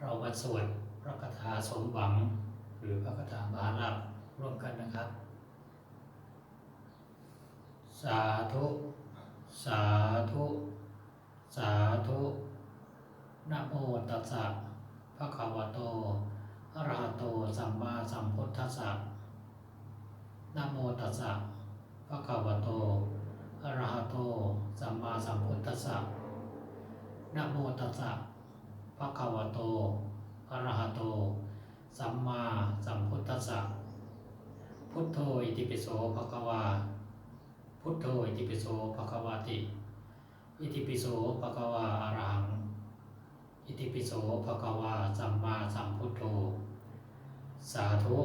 เรามาสวดพระคาถาสมหวัง หรือพระคาถามหาลาภร่วมกันนะครับ สาธุ สาธุ สาธุนะโมตัสสะภะคะวโตอะระหะโตสัมมาสัมพุทธัสสะนะโมตัสสะภะคะวโตอะระหะโตสัมมาสัมพุทธัสสะนะโมตัสสะ ภะคะวะโตอะระหะโต สัมมาสัมพุทธัสสะ พุทโธอิติปิโสภะคะวา พุทโธอิติปิโสภะคะวาติ อิติปิโสภะคะวาอะระหัง อิติปิโสภะคะวาสัมมาสัมพุทโธ สาธุ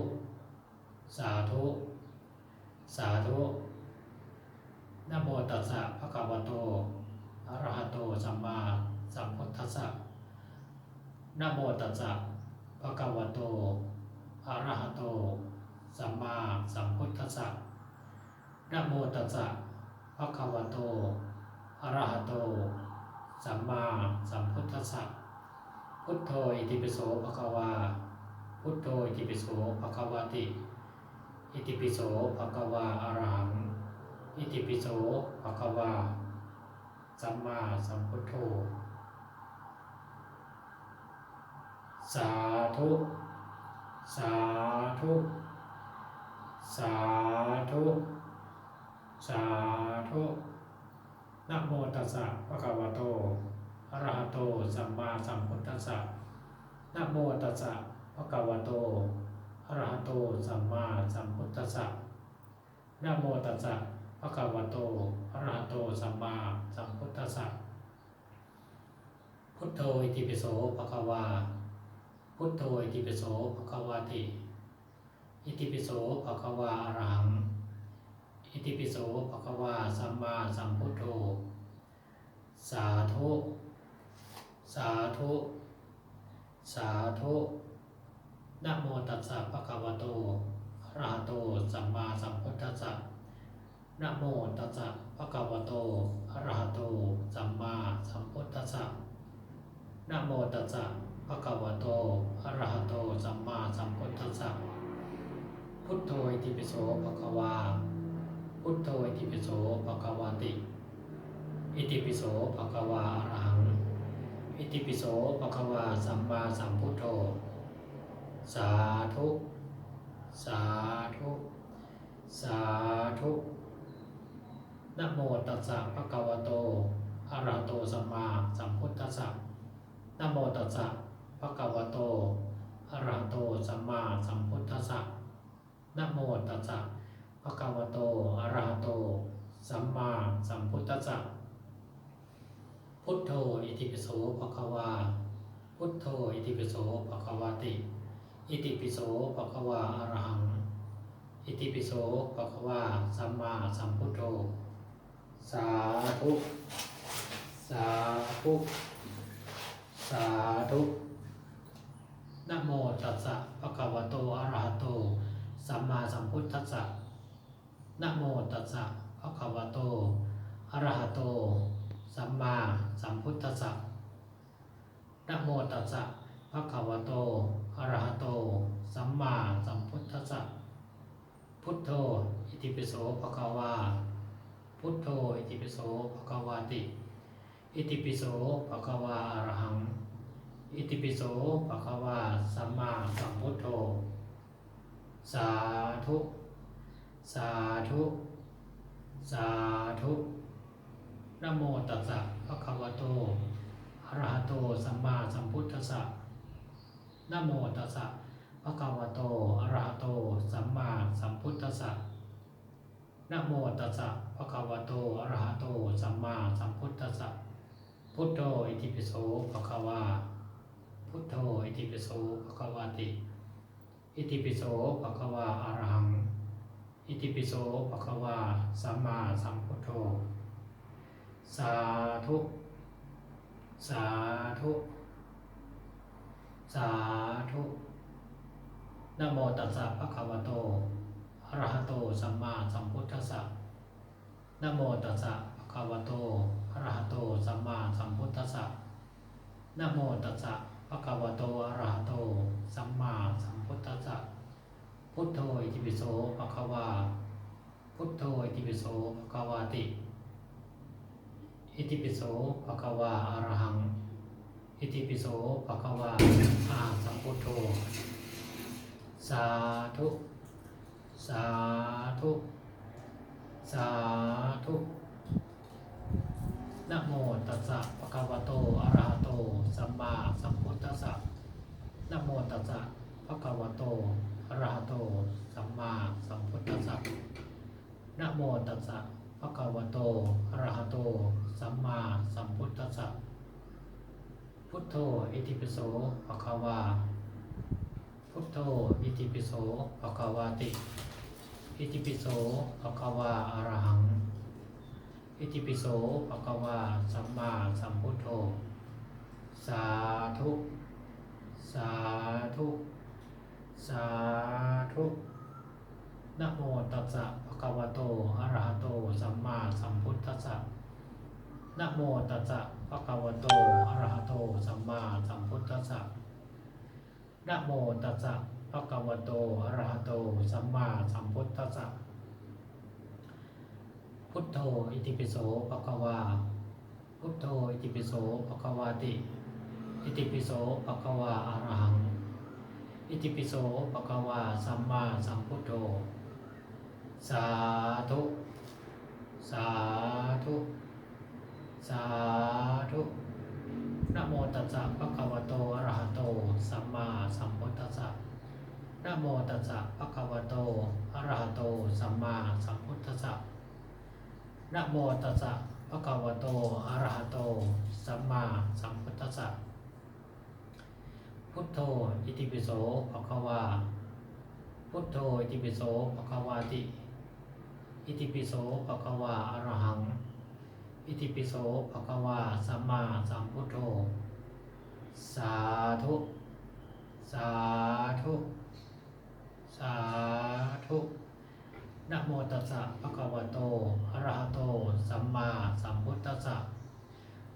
สาธุ สาธุนะโมตัสสะภะคะวะโตอะระหะโต สัมมาสัมพุทธัสสะ นะโมตัสสะภะคะวะโตอะระหะโต สัมมาสัมพุทธัสสะนะโมตัสสะภะคะวะโตอะระหะโต สัมมาสัมพุทธัสสะ พุทโธอิติปิโสภะคะวา พุทโธอิติปิโสภะคะวะติ อิติปิโสภะคะวาอะระหัง อิติปิโสภะคะวา สัมมาสัมพุทโธ สาธุ สาธุ สาธุ สาธุนะโมตัสสะภะคะวะโตอะระหะโต สัมมาสัมพุทธัสสะนะโมตัสสะภะคะวะโตอะระหะโต สัมมาสัมพุทธัสสะนะโมตัสสะภะคะวะโตอะระหะโต สัมมาสัมพุทธัสสะพุทโธอิติปิโสภะคะวา พุทโธอิติปิโสภะคะวะติ อิติปิโสภะคะวาอะระหัง อิติปิโสภะคะวาสัมมาสัมพุทโธ สาธุ สาธุ สาธุนะโมตัสสะภะคะวะโตอะระหะโต สัมมาสัมพุทธัสสะนะโมตัสสะภะคะวะโตอะระหะโต สัมมาสัมพุทธัสสะนะโมตัสสะ ภะคะวโตอะระหะโต สัมมาสัมพุทธัสสะ พุทโธอิติปิโสภะคะวา พุทโธอิติปิโสภะคะวะติ อิติปิโสภะคะวาอะระหัง อิติปิโสภะคะวาสัมมาสัมพุทโธ สาธุ สาธุ สาธุนะโมตัสสะภะคะวะโตอะรหะโตสัมมาสัมพุทธัสสะนะโมตัสสะ ภะคะวะโตอะระหโตสัมมาสัมพุทธัสสะนะโมตัสสะภะคะวะโตอะรหะโต สัมมาสัมพุทธัสสะพุทโธอิติปิโสภะคะวา พุทโธอิติปิโสภะคะวาติ อิติปิโสภะคะวาอะระหัง อิติปิโสภะคะวาสัมมาสัมพุทโธ สาธุ สาธุ สาธุ นะโมตัสสะภะคะวะโตอะระหะโต สัมมาสัมพุทธัสสะนะโมตัสสะภะคะวะโตอะระหะโต สัมมาสัมพุทธัสสะนะโมตัสสะภะคะวะโตอะระหะโต สัมมาสัมพุทธัสสะพุทโธ อิติปิโสภะคะวา พุทโธ อิติปิโสภะคะวาติ อิติปิโสภะคะวาอะระหัง อิติปิโสภะคะวาสัมมาสัมพุทโธ สาธุ สาธุ สาธุนะโมตัสสะภะคะวะโตอะระหะโตสัมมาสัมพุทธัสสะนะโมตัสสะภะคะวะโตอะระหะโตสัมมาสัมพุทธัสสะนะโมตัสสะภะคะวะโตอะระหะโตสัมมาสัมพุทธัสสะพุทโธอิติปิโสภะคะวา พุทโธอิติปิโสภะคะวาติ อิติปิโสภะคะวาอะรหัง อิติปิโสภะคะวาสัมมาสัมพุทโธ สาธุ สาธุ สาธุนโมตัสสะภะคะวะโตอะระหะโตสัมมาสัมพุทธัสสะนโมตัสสะภะคะวะโตอะระหะโตสัมมาสัมพุทธัสสะนโมตัสสะะะควโตอะระหะโต สัมมาสัมพุทธัสสะพุทโธอิติปิโสภะคะวา พุทโธอิติปิโสภะคะวาติ อิติปิโสภะคะวาอะระหัง อิติปิโสภะคะวาอะสัมพุทโธ สาธุ สาธุ สาธุนะโมตัสสะภะคะระหะโต สัมมาสัมพุทธัสสะ นะโมตัสสะภะคะวะโตอะระหะโต สัมมาสัมพุทธัสสะนะโมตัสสะภะคะวะโตอะระหะโต สัมมาสัมพุทธัสสะ พุทโธอิติปิโสภะคะวา พุทโธอิติปิโสภะคะวาติ อิติปิโสภะคะวาอะระหัง อิติปิโสภะคะวา สัมมาสัมพุทโธ สาธุ สาธุ สาธุนะโมตัสสะภะคะวะโตอะระหะโต สัมมาสัมพุทธัสสะนะโมตัสสะภะคะวะโตอะระหะโต สัมมาสัมพุทธัสสะนะโมตัสสะภะคะวะโตอะระหะโต สัมมาสัมพุทธัสสะ พุทโธ อิติปิโสภะคะวา พุทโธ อิติปิโสภะคะวาติ อิติปิโสภะคะวาอะรหัง อิติปิโสภะคะวาสัมมาสัมพุทโธ สาธุ สาธุ สาธุนะโมตัสสะภะคะวะโตอะระหะโต สัมมาสัมพุทธัสสะนะโมตัสสะภะคะวะโตอะระหะโต สัมมาสัมพุทธัสสะนะโมตัสสะภะคะวะโต อะระหะโต สัมมาสัมพุทธัสสะ พุทโธ อิติปิโสภะคะวาพุทโธอิติปิโสภะคะวาติ อิติปิโสภะคะวาอรหัง อิติปิโสภะคะวาสัมมาสัมพุทโธ สาธุ สาธุ สาธุนะโมตัสสะภะคะวะโต อะระหะโต สัมมาสัมพุทธัสสะ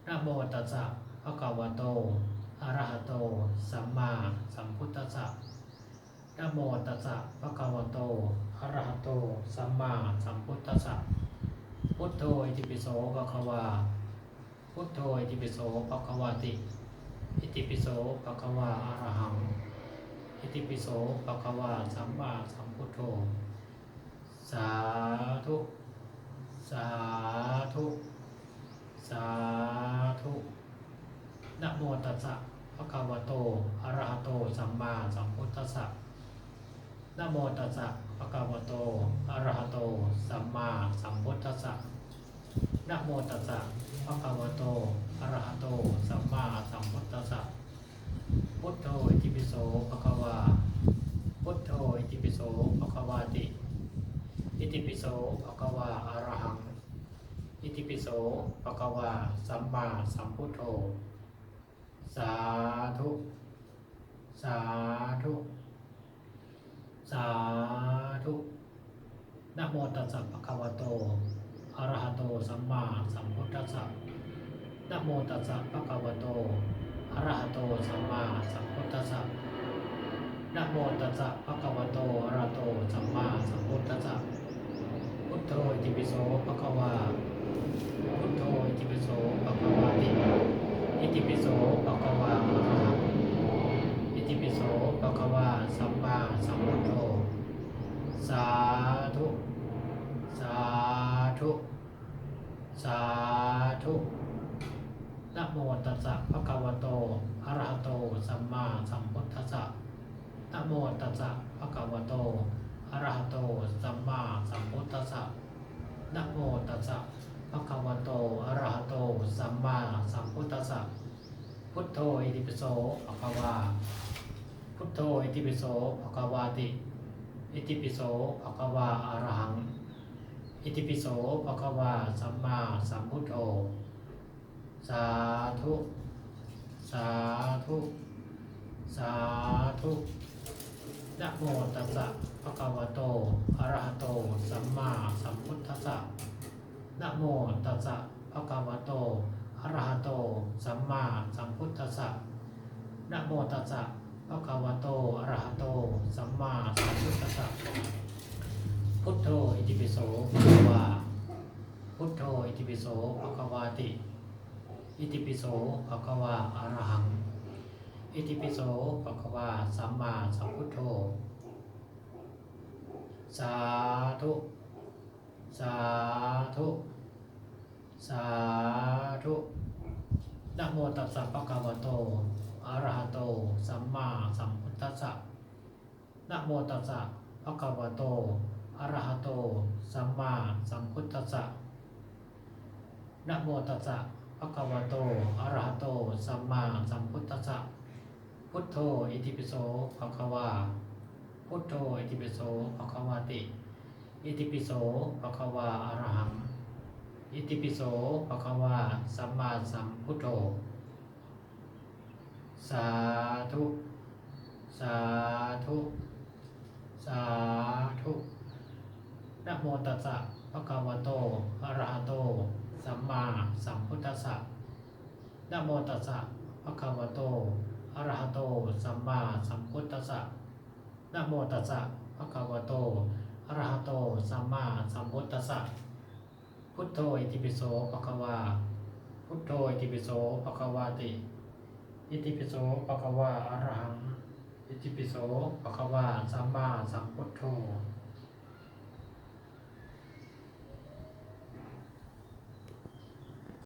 นะโมตัสสะภะคะวะโต อรหะโต สัมมาสัมพุทธัสสะนะโมตัสสะภะคะวะโตอรหะโต สัมมาสัมพุทธัสสะ พุทโธอิติปิโสภะคะวา พุทโธอิติปิโสภะคะวาติ อิติปิโสภะคะวาอรหัง อิติปิโสภะคะวาสัมมาสัมพุทโธ สาธุ สาธุ สาธุนะโมตัสสะ ภะคะวะโตอะระหะโต สัมมาสัมพุทธัสสะนะโมตัสสะภะคะวะโตอะระหะโต สัมมาสัมพุทธัสสะนะโมตัสสะภะคะวะโตอะระหะโต สัมมาสัมพุทธัสสะพุทโธอิติปิโสภะคะวาพุทโธอิติปิโสภะคะวาติ อิติปิโสภะคะวาอะระหัง อิติปิโสภะคะวาสัมมาสัมพุทโธ สาธุ สาธุ สาธุนะโมตัสสะภะคะวะโตอะระหะโตสัมมาสัมพุทธัสสะนะโมตัสสะภะคะวะโตอะระหะโตสัมมาสัมพุทธัสสะนะโมตัสสะภะคะวะโตอะระหะโตสัมมาสัมพุทธัสสะพุทโธอิติปิโสภะคะวาพุทโธอิติปิโสภะคะวาติ อิติปิโสภะคะวาอะระหังอิติปิโสภะคะวาสัมมาสัมพุทโธสาธุ สาธุ สาธุนะโมตัสสะภะคะวะโตอะระหะโต สัมมาสัมพุทธัสสะนะโมตัสสะภะคะวะโตอะระหะโต สัมมาสัมพุทธัสสะนะโมตัสสะะคะวะโตอะระหะโต สัมมาสัมพุทธัสสะพุทโธอิติปิโสภะคะวาพุทโธอิติปิโสภะคะวาติอิติปิโสภะคะวาอะระหัง อิติปิโสภะคะวาสัมมาสัมพุทโธ สาธุ สาธุ สาธุนะโมตัสสะภะคะวะโตอะระหะโต สัมมาสัมพุทธัสสะ นะโมตัสสะภะคะวะโตอะระหะโต สัมมาสัมพุทธัสสะนะโมตัสสะภะคะวะโตอะระหะโต สัมมาสัมพุทธัสสะพุทโธอิติปิโสภะคะวาพุทโธอิติปิโสภะคะวาติ อิติปิโสภะคะวาอะระหัง อิติปิโสภะคะวาสัมมาสัมพุทโธ สาธุ สาธุ สาธุนะโมตัสสะภะคะวะโตอะระหะโต สัมมาสัมพุทธัสสะนะโมตัสสะภะคะวะโตอะระหะโต สัมมาสัมพุทธัสสะนะโมตัสสะภะคะวะโต อะระหะโต สัมมาสัมพุทธัสสะ พุทโธ อิติปิโสภะคะวาพุทโธ อิติปิโสภะคะวาติ อิติปิโสภะคะวาอะรหัง อิติปิโสภะคะวาสัมมาสัมพุทโธ สาธุ สาธุ สาธุนะโมตัสสะภะคะวะโตอะระหะโต สัมมาสัมพุทธัสสะนะโมตัสสะภะคะวะโตอะระหะโต สัมมาสัมพุทธัสสะนะโมตัสสะภะคะวะโต ระหะโตสัมมาสัมพุทธัสสะพุทโธอิติปิโสปะคะวา พุทโธอิติปิโสปะคะวาติ อิติปิโสปะคะวาอะระหัง อิติปิโสปะคะวาสัมมาสัมพุทโธ